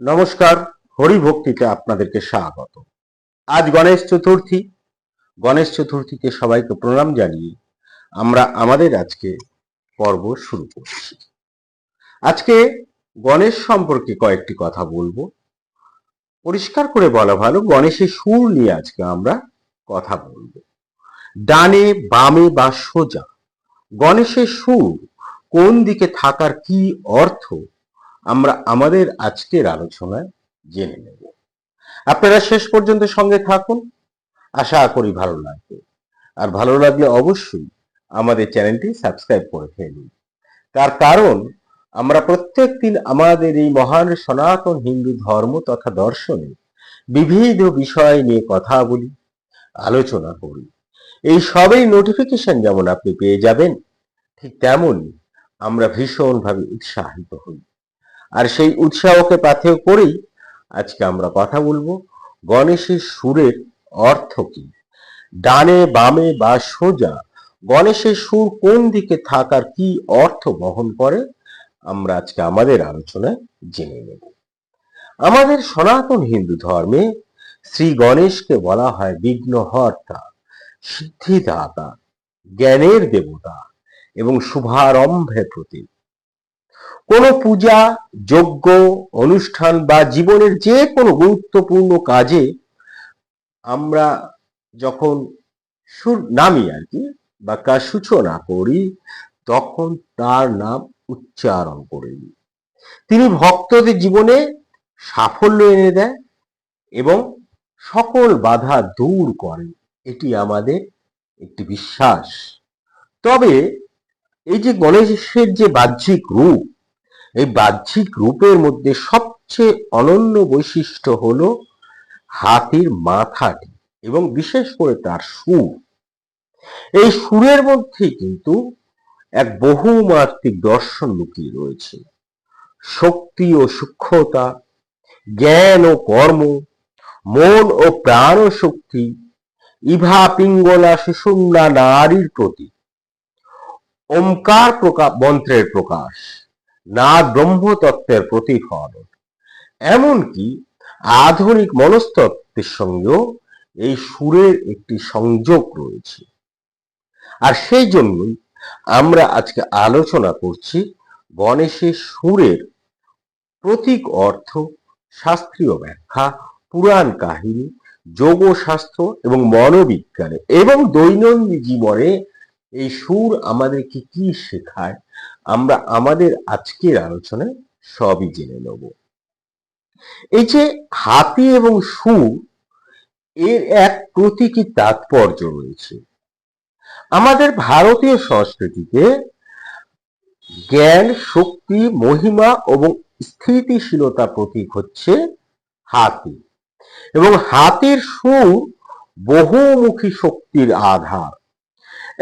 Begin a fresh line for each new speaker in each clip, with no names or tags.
নমস্কার, হরি ভক্তিতে আপনাদেরকে স্বাগত। আজ গণেশ চতুর্থী। গণেশ চতুর্থীকে সবাইকে প্রণাম জানিয়ে আমরা আমাদের আজকে পর্ব শুরু করছি। আজকে গণেশ সম্পর্কে কয়েকটি কথা বলব। পরিষ্কার করে বলা ভালো, গণেশের সুর নিয়ে আজকে আমরা কথা বলব। ডানে বামে বা সোজা, গণেশের সুর কোন দিকে থাকার কি অর্থ আমরা আমাদের আজকের আলোচনায় জেনে নেব। আপনারা শেষ পর্যন্ত সঙ্গে থাকুন। আশা করি ভালো লাগবে। আর ভালো লাগলে অবশ্যই আমাদের চ্যানেলটি সাবস্ক্রাইব করে ফেলুন। তার কারণ, আমরা প্রত্যেক দিন আমাদের এই মহান সনাতন হিন্দু ধর্ম তথা দর্শনে বিবিধ বিষয় নিয়ে কথা বলি, আলোচনা করি। এই সবই নোটিফিকেশন যেমন আপনি পেয়ে যাবেন, ঠিক তেমনই আমরা ভীষণভাবে উৎসাহিত হই। আর সেই উৎসাহকে পাথেয় করেই আজকে আমরা কথা বলব গণেশের সুরের অর্থ কি? ডানে বামে বা সোজা গণেশের সুর কোন দিকে থাকার কি অর্থ বহন করে? আমরা আজকে আমাদের আলোচনায় জেনে নেব। আমাদের সনাতন হিন্দু ধর্মে শ্রী গণেশকে বলা হয় বিঘ্নহর্তা, সিদ্ধিদাতা, জ্ঞানের দেবতা এবং শুভারম্ভের প্রতীক। কোনো পূজা, যজ্ঞ, অনুষ্ঠান বা জীবনের যে কোনো গুরুত্বপূর্ণ কাজে আমরা যখন সুর নামি আর কি, বা কাজ সূচনা করি, তখন তার নাম উচ্চারণ করি তিনি ভক্তদের জীবনে সাফল্য এনে দেয় এবং সকল বাধা দূর করে এটি আমাদের একটি বিশ্বাস। তবে এই যে গণেশের যে বাহ্যিক রূপ এই বাহ্যিক রূপের মধ্যে সবচেয়ে অনন্য বৈশিষ্ট্য হল হাতির মাথাটি এবং বিশেষ করে তার সুর। এই সুরের মধ্যে কিন্তু এক বহুমাত্রিক দর্শন লুকিয়ে রয়েছে। শক্তি ও সূক্ষ্মতা, জ্ঞান ও কর্ম, মন ও প্রাণ শক্তি ইভা পিঙ্গলা সুষুম্না নারীর প্রতি, ওমকার মন্ত্রের প্রকাশ। না ব্রহ্মতত্ত্বের প্রতিফলন এমনকি আধুনিক মনস্তত্ত্বের সঙ্গেও এই সুরের একটি সংযোগ রয়েছে। আর সেই জন্যই আমরা আজকে আলোচনা করছি গণেশের সুরের প্রতীক অর্থ, শাস্ত্রীয় ব্যাখ্যা, পুরাণ কাহিনী, যোগশাস্ত্র এবং মনোবিজ্ঞানে এবং দৈনন্দিন জীবনে এই সুর আমাদেরকে কি শেখায়? আমরা আমাদের আজকের আলোচনায় সবই জেনে নেব। এই যে হাতি এবং সু, এর এক প্রতীকী তাৎপর্য রয়েছে। আমাদের ভারতীয় সংস্কৃতিতে জ্ঞান, শক্তি, মহিমা এবং স্থিতিশীলতা প্রতীক হচ্ছে হাতি। এবং হাতির সুর বহুমুখী শক্তির আধার।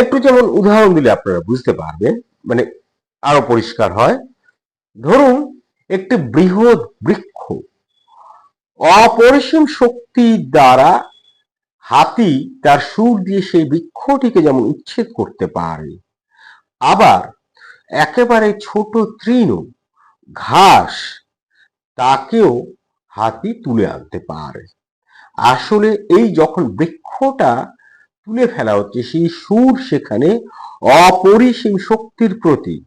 একটু যেমন উদাহরণ দিলে আপনারা বুঝতে পারবেন মানে আরও পরিষ্কার হয়। ধরুন একটি বৃহৎ বৃক্ষ অপরিসীম শক্তির দ্বারা হাতি তার সুর দিয়ে সেই বৃক্ষটিকে যেমন উচ্ছেদ করতে পারে, আবার একেবারে ছোট তৃণ, ঘাস তাকেও হাতি তুলে আনতে পারে। আসলে এই যখন বৃক্ষটা তুলে ফেলা হচ্ছে, সেই সুর সেখানে অপরিসীম শক্তির প্রতীক।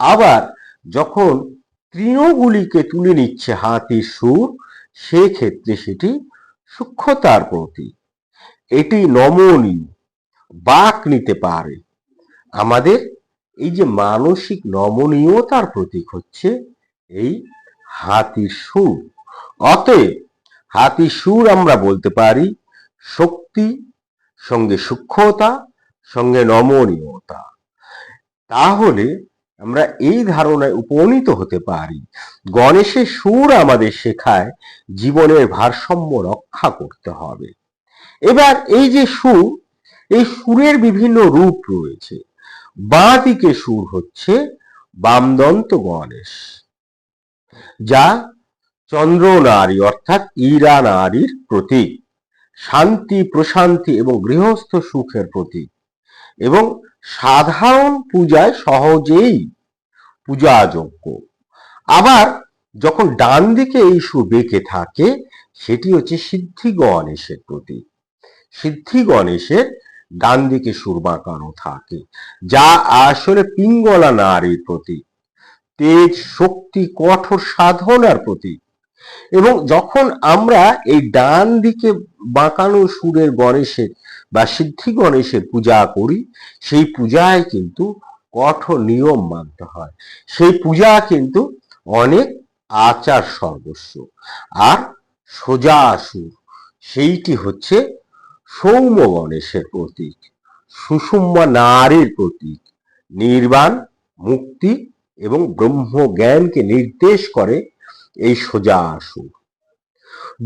আবার যখন তৃণগুলিকে তুলে নিচ্ছে হাতির সুর, সেক্ষেত্রে সেটি সূক্ষ্মতার প্রতীক। এটি নমনীয়, বাক নিতে পারে। আমাদের এই যে মানসিক নমনীয়তার প্রতীক হচ্ছে এই হাতির সুর। অতএব হাতির সুর আমরা বলতে পারি শক্তি, সঙ্গে সূক্ষ্মতা, সঙ্গে নমনীয়তা। তাহলে আমরা এই ধারণায় উপনীত হতে পারি। গণেশের সুর আমাদের শেখায় জীবনের ভারসাম্য রক্ষা করতে হবে। এবার এই যে সুর, এই সুরের বিভিন্ন রূপ রয়েছে। বাঁ দিকে সুর হচ্ছে বামদন্ত গণেশ, যা চন্দ্র নারী অর্থাৎ ইরা নারীর প্রতীক, শান্তি, প্রশান্তি এবং গৃহস্থ সুখের প্রতীক এবং সাধারণ পূজায় সহজেই পূজাযোগ্য আবার যখন ডান দিকে এই সুর বেঁকে থাকে, সেটি হচ্ছে সিদ্ধি গণেশের প্রতীক। সিদ্ধি গণেশের ডান দিকে সুর বাঁকানো থাকে, যা আসলে পিঙ্গলা নারীর প্রতীক। তেজ, শক্তি, কঠোর সাধনার প্রতীক। এবং যখন আমরা এই ডান দিকে বাঁকানো সুরের গণেশের বা সিদ্ধি গণেশের পূজা করি, সেই পূজায় কিন্তু কঠোর নিয়ম মানতে হয়। সেই পূজা কিন্তু অনেক আচার সর্বস্ব। আর সোজা সুর, সেইটি হচ্ছে সৌম্য গণেশের প্রতীক সুষুম্মা নারীর প্রতীক। নির্বাণ, মুক্তি এবং ব্রহ্ম জ্ঞানকে নির্দেশ করে এই সোজা সুর।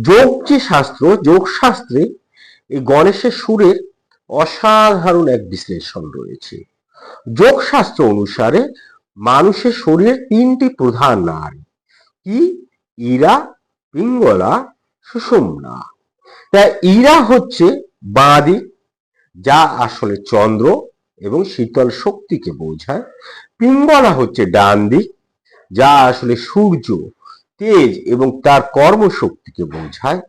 যোগ যে শাস্ত্র যোগ শাস্ত্রে এই গণেশের সুরের অসাধারণ এক বিশ্লেষণ রয়েছে। যোগ শাস্ত্র অনুসারে মানুষের শরীরে তিনটি প্রধান নারী, কি? ইরা, পিঙ্গলা, সুষুম্না। তাই ইরা হচ্ছে বাঁ দিক যা আসলে চন্দ্র এবং শীতল শক্তিকে বোঝায়। পিঙ্গলা হচ্ছে ডান দিক যা আসলে সূর্য তেজ এবং তার কর্মশক্তিকে বোঝায়।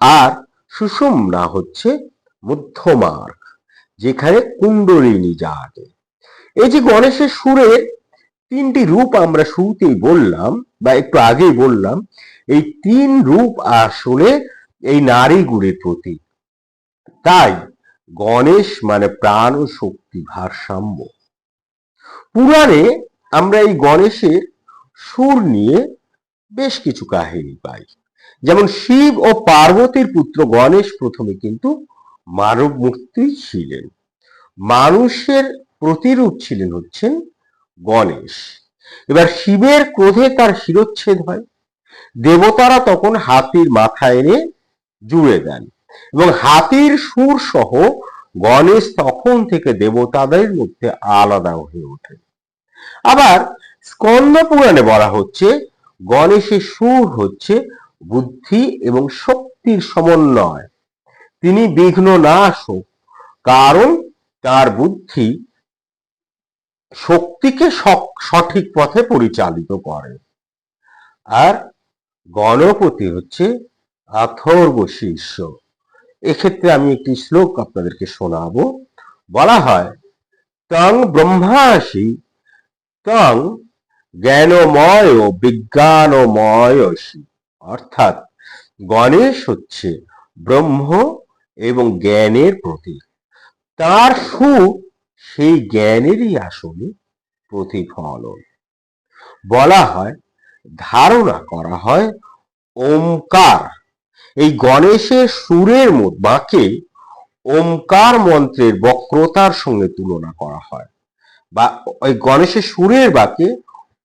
আর সুষুম্না হচ্ছে মধ্যমার্গ, যেখানে কুণ্ডলিনী জাগে। এই যে গণেশের সুরের তিনটি রূপ আমরা শুরুতেই বললাম, বা একটু আগেই বললাম, এই তিন রূপ আসলে এই নারী নারীগুলির প্রতীক। তাই গণেশ মানে প্রাণ ও শক্তি ভারসাম্য। পুরাণে আমরা এই গণেশের সুর নিয়ে বেশ কিছু কাহিনী পাই। যেমন শিব ও পার্বতীর পুত্র গণেশ প্রথমে কিন্তু মানব মূর্তি ছিলেন। মানুষের প্রতিরূপ ছিলেন হচ্ছেন গণেশ। এবার শিবের ক্রোধে তার শিরচ্ছেদ হয়। দেবতারা তখন হাতির মাথা এনে জুড়ে দেন এবং হাতির সুর সহ গণেশ তখন থেকে দেবতাদের মধ্যে আলাদা হয়ে ওঠে আবার স্কন্দ পুরাণে বলা হচ্ছে গণেশের সুর হচ্ছে বুদ্ধি এবং শক্তির সমন্বয়। তিনি বিঘ্ন নাশক কারণ তার বুদ্ধি শক্তিকে সঠিক পথে পরিচালিত করে। আর গণপতি হচ্ছে অথর্ব শীর্ষ এক্ষেত্রে আমি একটি শ্লোক আপনাদেরকে শোনাবো। বলা হয়, তং ব্রহ্মাসি, তং জ্ঞানময় বিজ্ঞানময়সি অর্থাৎ গণেশ হচ্ছে ব্রহ্ম এবং জ্ঞানের প্রতীক। তার সুর সেই জ্ঞানেরই আসলে প্রতিফলন। বলা হয়, ধারণা করা হয়, ওমকার। এই গণেশের সুরের বাঁকে ওমকার মন্ত্রের বক্রতার সঙ্গে তুলনা করা হয়। বা ওই গণেশের সুরের বাঁকে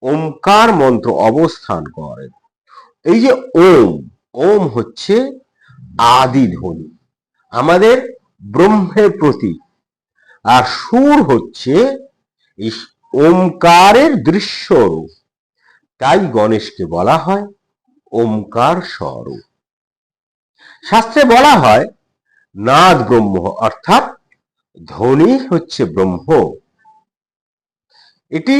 ওমকার মন্ত্র অবস্থান করে। এই যে ওম ওম হচ্ছে আদি ধ্বনি আমাদের ব্রহ্মের প্রতীক। আর সুর হচ্ছে ওমকারের দৃশ্যরূপ। তাই গণেশকে বলা হয় ওমকার স্বরূপ। শাস্ত্রে বলা হয় নাদ ব্রহ্ম, অর্থাৎ ধ্বনি হচ্ছে ব্রহ্ম। এটি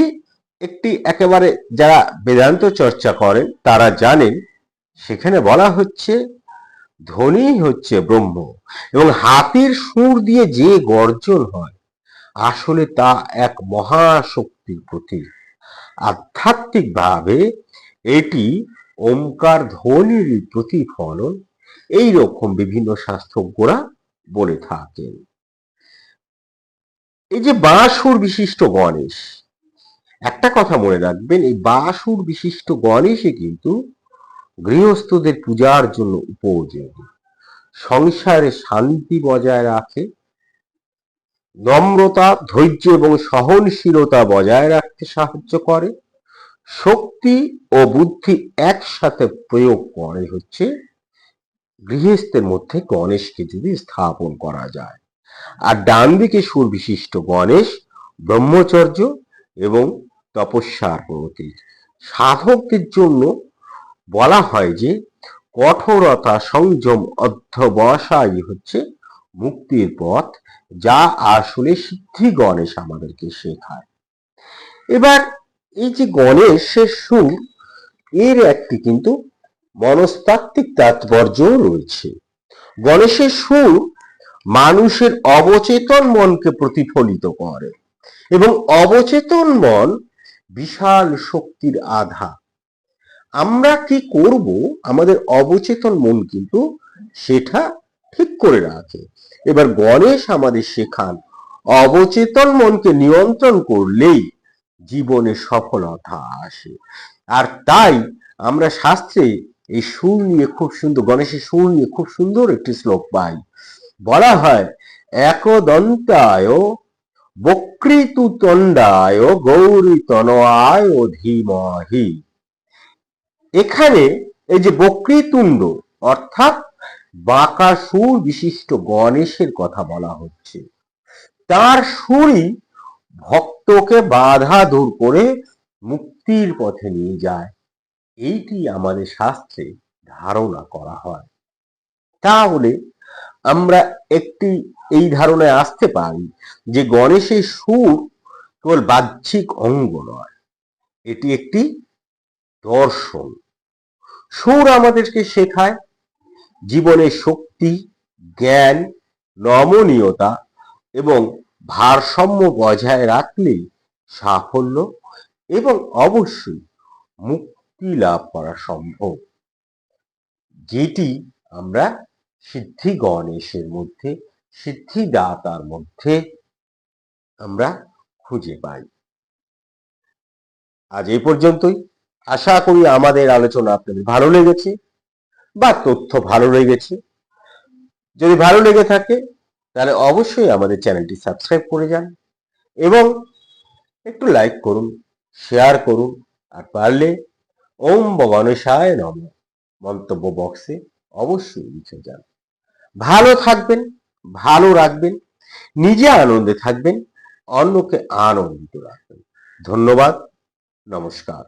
একটি একেবারে যারা বেদান্ত চর্চা করেন, তারা জানেন, সেখানে বলা হচ্ছে ধ্বনি হচ্ছে ব্রহ্ম এবং হাতির সুর দিয়ে যে গর্জন হয়, আসলে তা এক মহাশক্তির প্রতীক। আধ্যাত্মিকভাবে এটি ওমকার ধ্বনির প্রতিফলন এই রকম বিভিন্ন শাস্ত্রজ্ঞরা বলে থাকেন। এই যে বাঁশুর বিশিষ্ট গণেশ একটা কথা মনে রাখবেন, এই বাসুর বিশিষ্ট গণেশে কিন্তু গৃহস্থদের পূজার জন্য উপযোগী। সংসারে শান্তি বজায় রাখে, নম্রতা, ধৈর্য এবং সহনশীলতা বজায় রাখতে সাহায্য করে, শক্তি ও বুদ্ধি একসাথে প্রয়োগ করে হচ্ছে গৃহস্থের মধ্যে গণেশকে যদি স্থাপন করা যায়। আর ডান দিকে সুর বিশিষ্ট গণেশ, ব্রহ্মচর্য এবং তপস্যার প্রতীক সাধকদের জন্য বলা হয় যে, কঠোরতা সংযম অধ্যবসায়ই হচ্ছে মুক্তির পথ, যা আসলে সিদ্ধি গণেশ আমাদেরকে শেখায়। এবার এই যে গণেশের সুর, এর একটি কিন্তু মনস্তাত্ত্বিক তাৎপর্যও রয়েছে। গণেশের সুর মানুষের অবচেতন মনকে প্রতিফলিত করে এবং অবচেতন মন বিশাল শক্তির আধা। আমরা কি করব? আমাদের অবচেতন মন কিন্তু সেটা ঠিক করে রাখে। এবার গণেশ আমাদের শেখান, অবচেতন মনকে নিয়ন্ত্রণ করলেই জীবনে সফলতা আসে। আর তাই আমরা শাস্ত্রে এই সুর নিয়ে খুব সুন্দর, গণেশের সুর নিয়ে খুব সুন্দর একটি শ্লোক পাই। বলা হয়, একদন্তায় বক্রীতুতণ্ডায় গৌরী তনয়ায় ধীমহি। এখানে এই যে বক্রীতুণ্ড, অর্থাৎ বাঁকা সুর বিশিষ্ট গণেশের কথা বলা হচ্ছে। তার সুরই ভক্তকে বাধা দূর করে মুক্তির পথে নিয়ে যায়। এইটি আমাদের শাস্ত্রে ধারণা করা হয়। তাহলে আমরা একটি, এই ধারণায় আসতে পারি যে গণেশের সুর কেবল বাহ্যিক অঙ্গ নয়, এটি একটি দর্শন। সুর আমাদেরকে শেখায় জীবনের শক্তি, জ্ঞান, নমনীয়তা এবং ভারসাম্য বজায় রাখলেই সাফল্য এবং অবশ্যই মুক্তি লাভ করা সম্ভব, যেটি আমরা সিদ্ধি গণেশের মধ্যে, সিদ্ধিদাতার মধ্যে আমরা খুঁজে পাই। আজ এই পর্যন্তই। আশা করি আমাদের আলোচনা আপনাদের ভালো লেগেছে বা তথ্য ভালো লেগেছে। যদি ভালো লেগে থাকে, তাহলে অবশ্যই আমাদের চ্যানেলটি সাবস্ক্রাইব করে যান এবং একটু লাইক করুন, শেয়ার করুন আর পারলে ওম গণেশায় নম মন্তব্য বক্সে অবশ্যই লিখে যান। ভালো থাকবেন ভালো রাখবেন নিজে আনন্দে থাকবেন অন্যকে আনন্দিত রাখবেন। ধন্যবাদ নমস্কার।